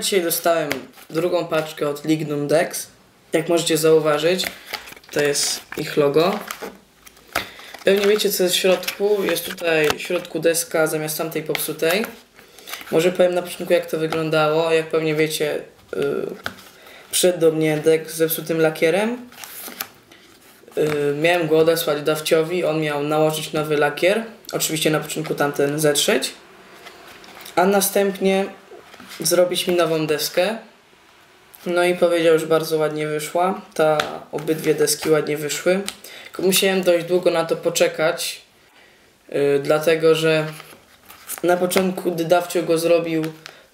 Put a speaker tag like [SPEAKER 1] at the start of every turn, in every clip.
[SPEAKER 1] Dzisiaj dostałem drugą paczkę od Lignum Dex. Jak możecie zauważyć, to jest ich logo. Pewnie wiecie co jest w środku. Jest tutaj w środku deska zamiast tamtej popsutej. Może powiem na początku jak to wyglądało. Jak pewnie wiecie, yy, przyszedł do mnie dek z zepsutym lakierem. Yy, miałem go odesłać dawciowi, on miał nałożyć nowy lakier. Oczywiście na początku tamten zetrzeć. A następnie zrobić mi nową deskę. No i powiedział, że bardzo ładnie wyszła. Ta obydwie deski ładnie wyszły. Musiałem dość długo na to poczekać, yy, dlatego że na początku, gdy dawcio go zrobił,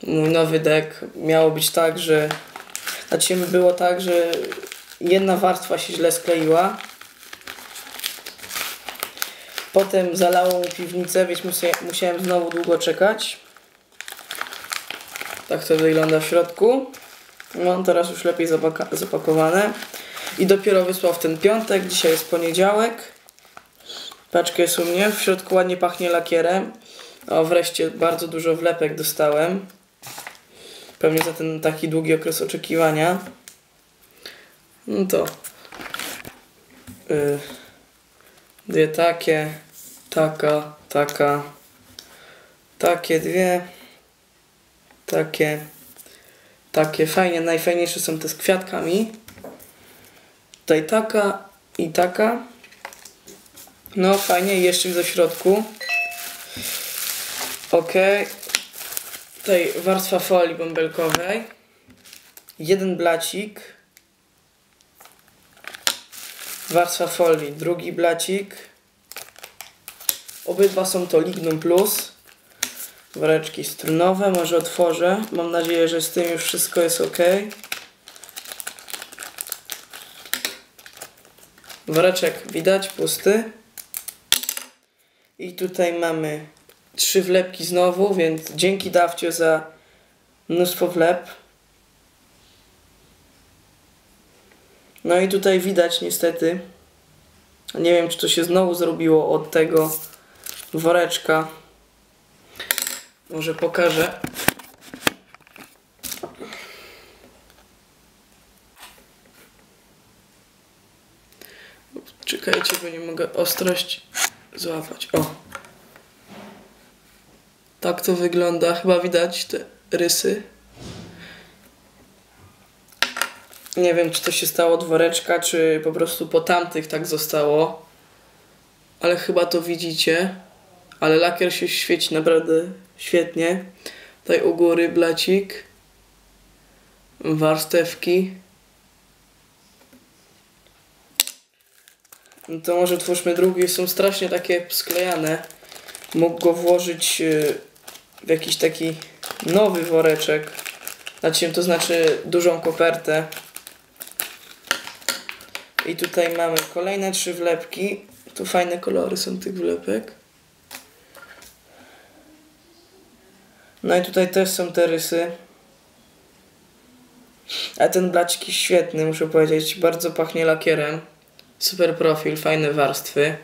[SPEAKER 1] mój nowy dek, miało być tak, że znaczy było tak, że jedna warstwa się źle skleiła. Potem zalało mu piwnicę, więc musiałem znowu długo czekać. Tak to wygląda w środku. No teraz już lepiej zapakowane. I dopiero wysłał w ten piątek. Dzisiaj jest poniedziałek. Paczka jest u mnie. W środku ładnie pachnie lakierem. O, wreszcie bardzo dużo wlepek dostałem. Pewnie za ten taki długi okres oczekiwania. No to. Yy, dwie takie. Taka, taka. Takie dwie takie takie fajnie, najfajniejsze są te z kwiatkami. Tutaj taka i taka. No fajnie, jeszcze do środku. Ok tutaj warstwa folii bąbelkowej. Jeden blacik. Warstwa folii, drugi blacik. Obydwa są to Lignum Plus woreczki strunowe, może otworzę. Mam nadzieję, że z tym już wszystko jest ok. Woreczek widać, pusty. I tutaj mamy trzy wlepki znowu, więc dzięki Dawcio za mnóstwo wlep. No i tutaj widać niestety, nie wiem czy to się znowu zrobiło od tego woreczka może pokażę. Czekajcie, bo nie mogę ostrość złapać. O! Tak to wygląda. Chyba widać te rysy. Nie wiem, czy to się stało od woreczka, czy po prostu po tamtych tak zostało. Ale chyba to widzicie. Ale lakier się świeci naprawdę świetnie. Tutaj u góry blacik. Warstewki. No to może twórzmy drugi. Są strasznie takie sklejane. Mógł go włożyć y, w jakiś taki nowy woreczek. Znaczy, to znaczy dużą kopertę. I tutaj mamy kolejne trzy wlepki. Tu fajne kolory są tych wlepek. No i tutaj też są te rysy. A ten blacik jest świetny, muszę powiedzieć. Bardzo pachnie lakierem. Super profil, fajne warstwy.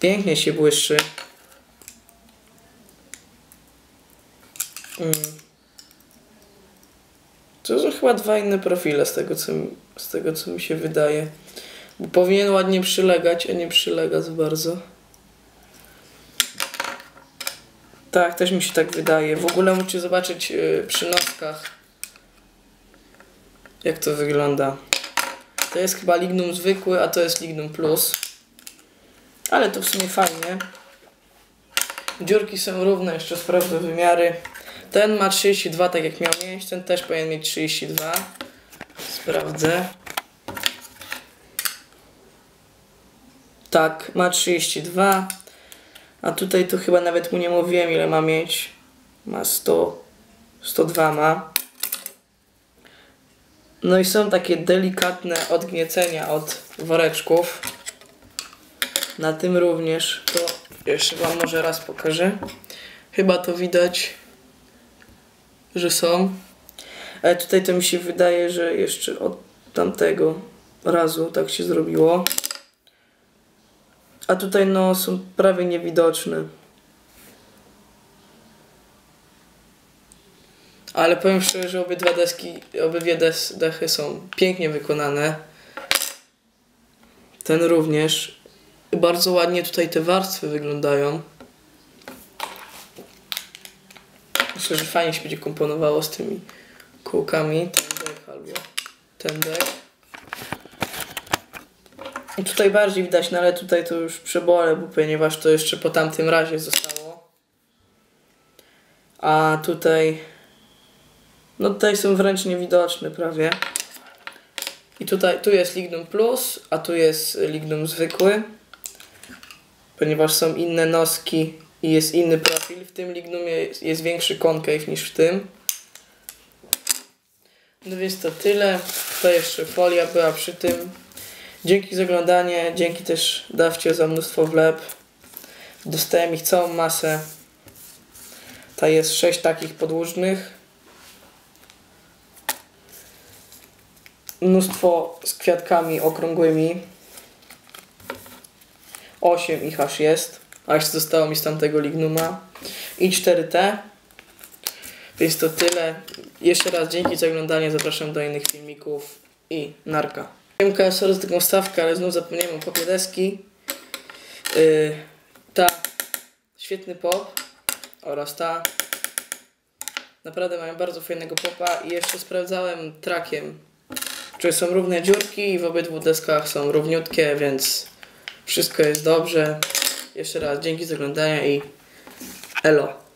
[SPEAKER 1] Pięknie się błyszczy. Mm. To są chyba dwa inne profile z tego, co, z tego, co mi się wydaje. Bo powinien ładnie przylegać, a nie przylega za bardzo. Tak, też mi się tak wydaje. W ogóle musicie zobaczyć yy, przy noskach jak to wygląda. To jest chyba lignum zwykły, a to jest lignum plus. Ale to w sumie fajnie. Dziurki są równe, jeszcze sprawdzę wymiary. Ten ma 32, tak jak miał mieć. Ten też powinien mieć 32. Sprawdzę. Tak, ma 32. A tutaj to chyba nawet mu nie mówiłem ile ma mieć. Ma 100, 102 ma. No i są takie delikatne odgniecenia od woreczków. Na tym również. To jeszcze Wam może raz pokażę. Chyba to widać, że są. Ale tutaj to mi się wydaje, że jeszcze od tamtego razu tak się zrobiło. A tutaj no są prawie niewidoczne. Ale powiem szczerze, że obydwa deski, obydwie des, dechy są pięknie wykonane. Ten również. Bardzo ładnie tutaj te warstwy wyglądają. Myślę, że fajnie się będzie komponowało z tymi kółkami. Ten dek albo ten dek. I tutaj bardziej widać, no ale tutaj to już przebolę, bo ponieważ to jeszcze po tamtym razie zostało. A tutaj, no tutaj są wręcz niewidoczne prawie. I tutaj, tu jest Lignum Plus, a tu jest Lignum zwykły. Ponieważ są inne noski i jest inny profil. W tym Lignumie jest, jest większy concave niż w tym. No więc to tyle. To jeszcze folia była przy tym. Dzięki za oglądanie, dzięki też dawcie za mnóstwo wlep. Dostałem ich całą masę. Ta jest sześć takich podłużnych. Mnóstwo z kwiatkami okrągłymi. Osiem ich aż jest. A jeszcze zostało mi z tamtego lignuma. I 4T. Więc to tyle. Jeszcze raz dzięki za oglądanie. Zapraszam do innych filmików. I narka. Wiem, sorry za taką stawkę, ale znów zapomniałem o popie deski. Yy, ta. Świetny pop. Oraz ta. Naprawdę mają bardzo fajnego popa. I jeszcze sprawdzałem trakiem, czy są równe dziurki i w obydwu deskach są równiutkie, więc wszystko jest dobrze. Jeszcze raz dzięki za oglądanie i elo.